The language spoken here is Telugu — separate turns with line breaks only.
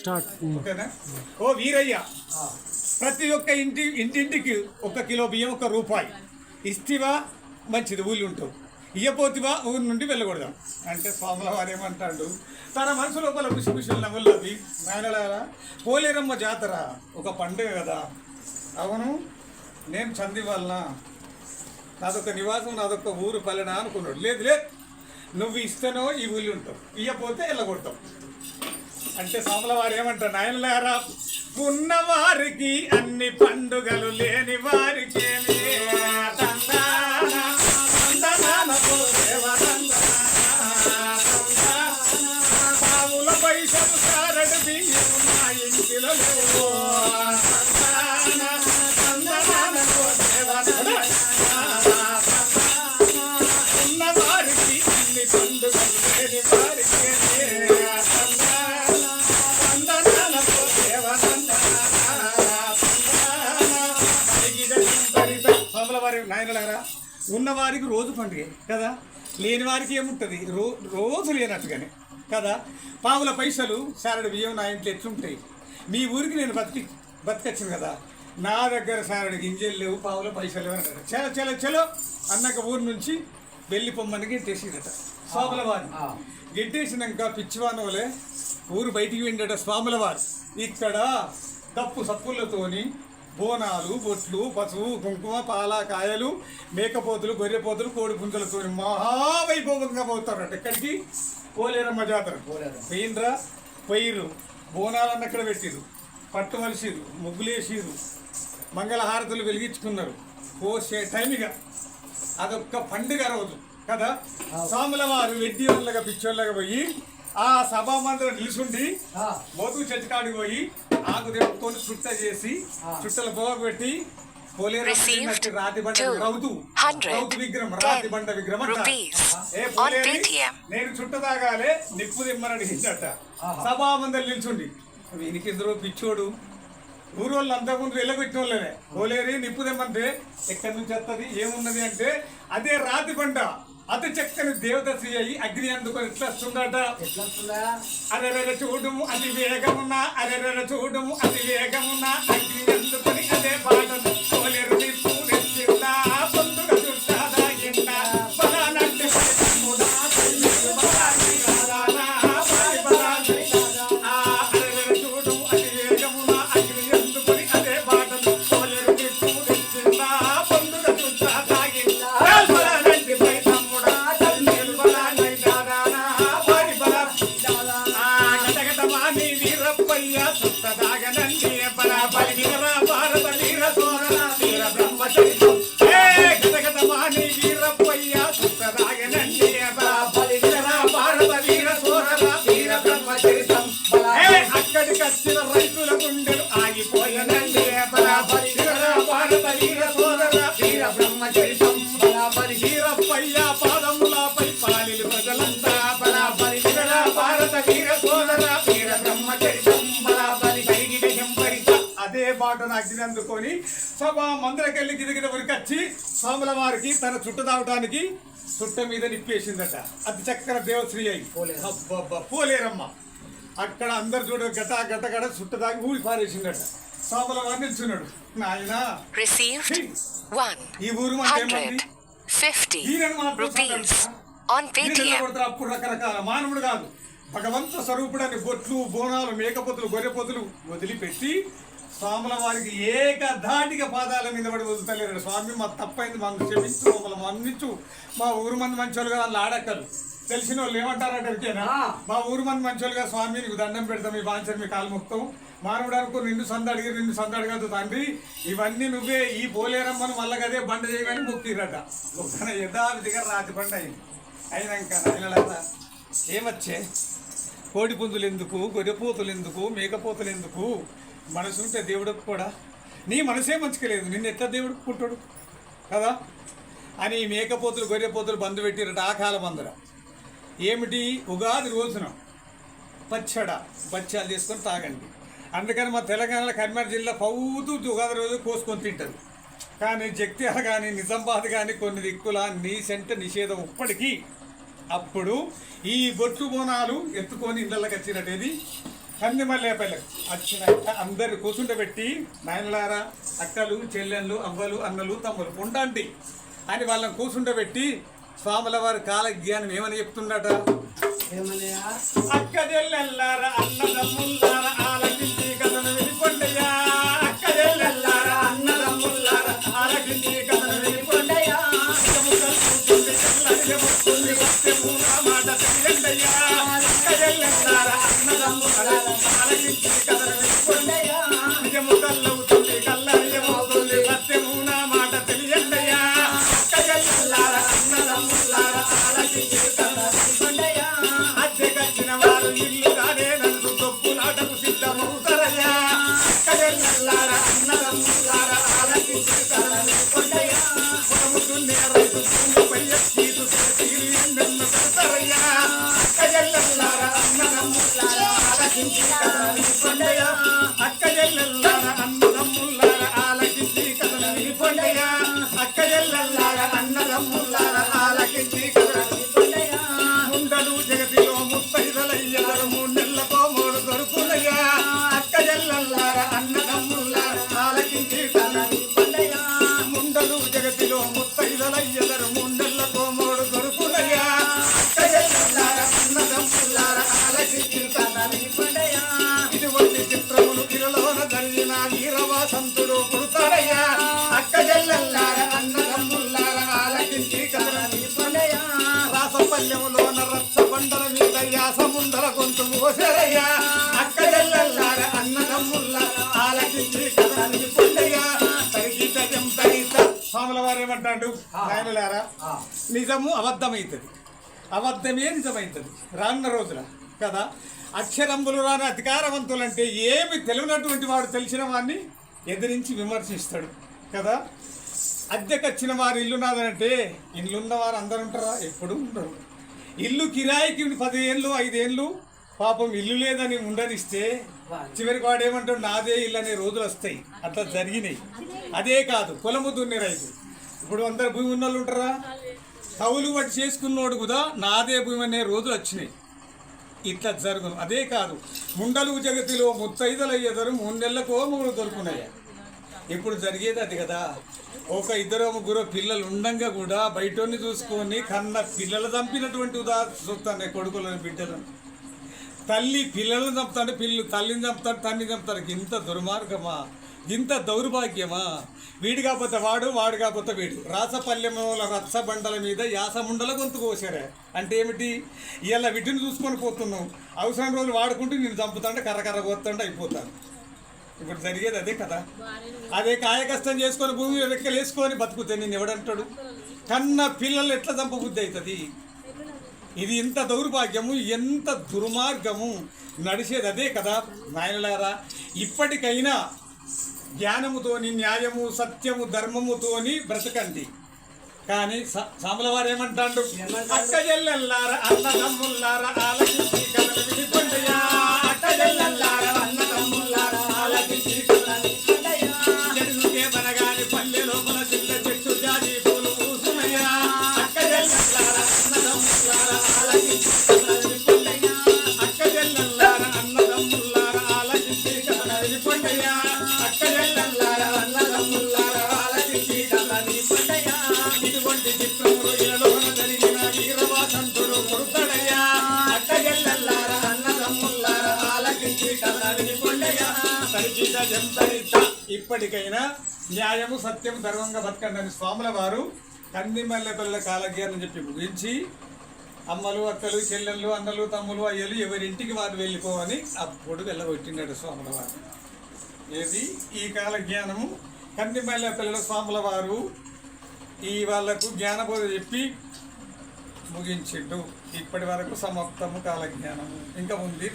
స్టార్ట్.
ఓకేనా? ఓ వీరయ్య ప్రతి ఒక్క ఇంటి ఇంటింటికి ఒక కిలో బియ్యం ఒక రూపాయి. ఇస్తివా మంచిది ఊళ్ళు ఉంటావు. ఇయ్యపోతివా ఊరి నుండి వెళ్ళకూడదాం. అంటే స్వాముల వారు ఏమంటాడు? తన మనసు లోపల ఖుషి ఖుషులు నాయనలారా పోలేరమ్మ జాతర ఒక పండుగ కదా. అవును నేను చంది వలన నాదొక నివాసం నాదొక ఊరు పల్లెనా? అనుకున్నాడు. లేదు లేదు నువ్వు ఇస్తేనో ఈ ఊళ్ళు ఉంటావు. ఇయ్యపోతే వెళ్ళగొడతావు అంటే సోమల వారు ఏమంటారు? నాయనలారా ఉన్నవారికి అన్ని పండుగలు లేని వారి ఉన్నవారికి రోజు పండుగ కదా? లేని వారికి ఏముంటుంది? రో రోజు లేనట్టుగానే కదా? పావుల పైసలు సారడు బియ్యం నా ఇంట్లో ఎట్లుంటాయి? మీ ఊరికి నేను బతికి బతికొచ్చాను కదా? నా దగ్గర సారడు గింజలు లేవు పావుల పైసలు లేవు అన్నాడు చలో చలో చలో! అన్నాక ఊరు నుంచి వెళ్ళి పొమ్మని గిట్టేసిందట స్వాముల వారు గిట్టేసినాక పిచ్చివాన వలె ఊరు బయటికి వెళ్ళాడ స్వాముల వారు ఇక్కడ తప్పు సప్పులతోని బోనాలు బొట్లు పసుపు కుంకుమ పాల కాయలు మేకపోతులు గొర్రెపోతులు కోడి పుంజలతో మహావైభవంగా పోతారట. ఎక్కడికి? పోలేరమ్మ జాతర. పోయినరా? పొయ్యిరు బోనాలన్న అక్కడ పెట్టిరు పట్టు మలిసిరు ముగ్గులేసిరు మంగళహారతులు వెలిగించుకున్నారు. పోసే టైమిగా అదొక్క పండుగ రోజు. కదా? స్వాముల వారు వెడ్డి వాళ్ళగా పిచ్చోళ్ళగా పోయి ఆ సభా మందిరం నిలుచుండి మోతుకు చెట్టు కాడికి పోయి ఆకు తెప్పుకొని చుట్ట చేసి చుట్టలు పోగ పెట్టి పోలేరు
Received
రాతి బండ
two
రౌతు
hundred
రౌతు విగ్రహం రాతి
ten
బండ విగ్రహం అంటారు.
rupees
A
on
పోలేరి,
Paytm.
నేను చుట్ట తాగాలే నిప్పు దిమ్మని అడిగిందట సభా మందిరం నిల్చుండి. వీనికి ఇద్దరు పిచ్చోడు. ఊరు వాళ్ళు అంతకుముందు వెళ్ళగొట్టిన వాళ్ళనే పోలేరి నిప్పు తెమ్మంటే ఎక్కడి నుంచి వస్తుంది ఏమున్నది అంటే అదే రాతి బండ. అతి చక్కని దేవత శ్రీ అయ్యి అగ్ని అందుకొని ఎట్లా వస్తుందట? అరెరెర చూడము అతి వేగమున్న అరెరెర చూడము అతి వేగమున్న అగ్ని అందుకొని అదే పాటను బలాన్ని గటగటమాని వీరప్పయ్య సుత్తదాగనండి బల బలిగిర భారత వీర సోరణ వీర బ్రహ్మచరితం ఏ గటగటమాని వీరప్పయ్య సుత్తదాగనండి బల బలిగిర భారత వీర సోరణ వీర బ్రహ్మచరితం అక్కడికి వచ్చిన రైతుల గుండెలు ఆగిపోయనండి అగ్ని అందుకొని సభా మందిరకెళ్ళి గిరిగిన వరకొచ్చి స్వాముల వారికి తన చుట్ట తాగటానికి చుట్ట మీద నిప్పేసిందట. అది చక్కర దేవశ్రీ అయి. అబ్బబ్బ, పోలేరమ్మ. అక్కడ అందరు చూడ గట గట గట చుట్ట తాగి ఊడి పారేసిందట. స్వాముల వారు నిల్చున్నాడు. నాయన. ఈ ఊరు అప్పుడు రకరకాల మానవుడు కాదు. భగవంత స్వరూపుడని బొట్లు బోనాలు మేకపోతులు గొర్రెపోతులు వదిలిపెట్టి స్వాముల వారికి ఏకధాటిగా పాదాల మీద పడి వదులుతలేరు. స్వామి మా తప్పైంది మాకు క్షమించు మమ్మల్ని మన్నించు. మా ఊరు మంది మంచోళ్ళుగా వాళ్ళు ఆడక్కలు తెలిసిన వాళ్ళు ఏమంటారంటే మా ఊరు మంది మంచోళ్ళుగా స్వామి నీకు దండం పెడతాం మీ బాంచర్ మీ కాలు మొత్తం మానవుడు అనుకో నిన్ను సంద అడిగి నిన్ను సంద అడగదు తండ్రి. ఇవన్నీ నువ్వే ఈ పోలేరమ్మను మళ్ళీ అదే బండ చేయమని మొక్కిరట ఒక్కన యథావిధిగా రాతి బండ అయింది. అయినాక నాయనలారా ఏమచ్చే? కోడి పుంజులు ఎందుకు? గొర్రెపోతులు ఎందుకు? మేకపోతులు ఎందుకు? మనసు ఉంటే దేవుడికి కూడా. నీ మనసే మంచికలేదు నిన్ను ఎట్లా దేవుడికి పుట్టాడు? కదా? అని మేకపోతులు గొర్రెపోతులు బంధు పెట్టిరట ఆ కాలం అందర ఏమిటి? ఉగాది రోజున పచ్చడ పచ్చాలు తీసుకొని తాగండి. అందుకని మా తెలంగాణలో కర్మారెడ్డి జిల్లా పౌతూ ఉగాది రోజు కోసుకొని తింటారు కానీ జగ్త్యాల కానీ నిజామాబాద్ కానీ కొన్ని దిక్కుల నీసెంట నిషేధం ఇప్పటికీ అప్పుడు ఈ బొట్టు బోనాలు ఎత్తుకొని ఇళ్ళకి వచ్చినట్టేది? కంది మల్లేపల్లెకు వచ్చినాక అందరు కూర్చుంటబెట్టి నాయనలారా అక్కలు చెల్లెళ్ళు అవ్వలు అన్నలు తమ్ములు ఉండండి అని వాళ్ళని కూర్చుంటబెట్టి స్వాముల వారి కాల జ్ఞానం ఏమని చెప్తుండట అక్క అన్నదమ్ముల్లారా ఆలకించి కథను వెళ్ళిపోండయ్యా అక్క చెల్లెల్లారా అన్నదమ్ముల్లారా ఆలకించి కథను మాట తెలియండయ్యా అక్క చెల్లెల్లారా అన్నదమ్ములారా ఆలకించి పొడముతున్నే అన్నదమ్ములారా ఆలకించి గిరలోన జరిగిన వీరవాసంతుడు పుడతాడయ్యా అక్క జల్లల్లార అన్నదమ్ముల్లార ఆలకించి కదలని పండయ్యా రాసపల్లెములోన రచ్చ బండల మీద యాసముందర గొంతు మోసరయ్యా. అక్క జల్లల్లార అన్నదమ్ముల్లార ఆలకించి కదలని పండయ్యా తరిగిత తరిగిత స్వాముల వారు ఏమంటాడు నాయనలారా నిజము అబద్ధమైతుంది. అబద్ధమే నిజమైతుంది. రానున్న రోజుల కదా? అక్షరంబులు రాని అధికారవంతులంటే ఏమి తెలియనటువంటి వాడు తెలిసిన వాడిని ఎదిరించి విమర్శిస్తాడు కదా? అద్దెకొచ్చిన వారు ఇల్లు నాదనంటే ఇల్లున్న వారు అందరు ఉంటారా? ఎప్పుడు ఉండరు. ఇల్లు కిరాయికి పదిహేళ్ళు ఐదేళ్ళు పాపం ఇల్లు లేదని ఉండనిస్తే చివరికి వాడు ఏమంటాడు నాదే ఇల్లు అనే రోజులు వస్తాయి. అట్లా జరిగినాయి. అదే కాదు పొలము దున్నే రైతు. ఇప్పుడు అందరు భూమి ఉన్న వాళ్ళు ఉంటారా? కవులు బట్టి చేసుకున్నోడు కూడా నాదే భూమి అనే రోజులు వచ్చినాయి. ఇట్లా జరుగును. అదే కాదు ముండలు జగతిలో ముత్తైదలయ్యేదరు మూడు నెలలకో మూడు దొరుకున్నాయి ఇప్పుడు జరిగేది అది కదా. ఒక ఇద్దరు ముగ్గురు పిల్లలు ఉండంగా కూడా బయటోని చూసుకొని కన్న పిల్లలు చంపినటువంటి ఉదాహరణ చూస్తాను కొడుకులను బిడ్డలను. తల్లి పిల్లలను చంపుతాడు పిల్లలు తల్లిని చంపుతాడు తండ్రిని చంపుతాడు ఇంత దుర్మార్గమా? ఇంత దౌర్భాగ్యమా? వీడు కాకపోతే వాడు వాడు కాకపోతే వీడు. రాసపల్లెముల రచ్చ బండల మీద యాసముండల గొంతు కోసారే అంటే ఏమిటి? ఇలా వీటిని చూసుకొని పోతున్నావు అవసరం రోజులు వాడుకుంటూ నేను చంపుతాంటే కర్రకర్ర పోతుంటే అయిపోతాను ఇప్పుడు జరిగేది అదే కదా. అదే కాయకష్టం చేసుకొని భూమి వెక్కలేసుకొని బతుకుతే నేను ఎవడంటాడు? కన్న పిల్లలు ఎట్లా చంపబుద్ధి అవుతుంది? ఇది ఇంత దౌర్భాగ్యము ఎంత దుర్మార్గము. నడిచేది అదే కదా నాయనలారా. ఇప్పటికైనా జ్ఞానముతోని న్యాయము సత్యము ధర్మముతోని బ్రతకండి. కానీ స- సామల వారు ఏమంటాడు? అక్క చెల్లెల్లారా అన్నదమ్ముల్లారా ఆలకించి కథలు ఇప్పటికైనా న్యాయము సత్యము ధర్మంగా బతకండి అని స్వాముల వారు కందిమల్లెపల్లె కాలజ్ఞానం చెప్పి ముగించి అమ్మలు అక్కలు చెల్లెళ్ళు అన్నలు తమ్ములు అయ్యలు ఎవరింటికి వారు వెళ్ళిపోవని అప్పుడు వెళ్ళగొట్టినాడు స్వాముల వారు. ఏది? ఈ కాలజ్ఞానము కందిమల్లె పిల్లల స్వాముల వారు ఈ వాళ్ళకు జ్ఞానబోధ చెప్పి ముగించిండు. ఇప్పటి వరకు సమాప్తము కాల జ్ఞానము ఇంకా ఉంది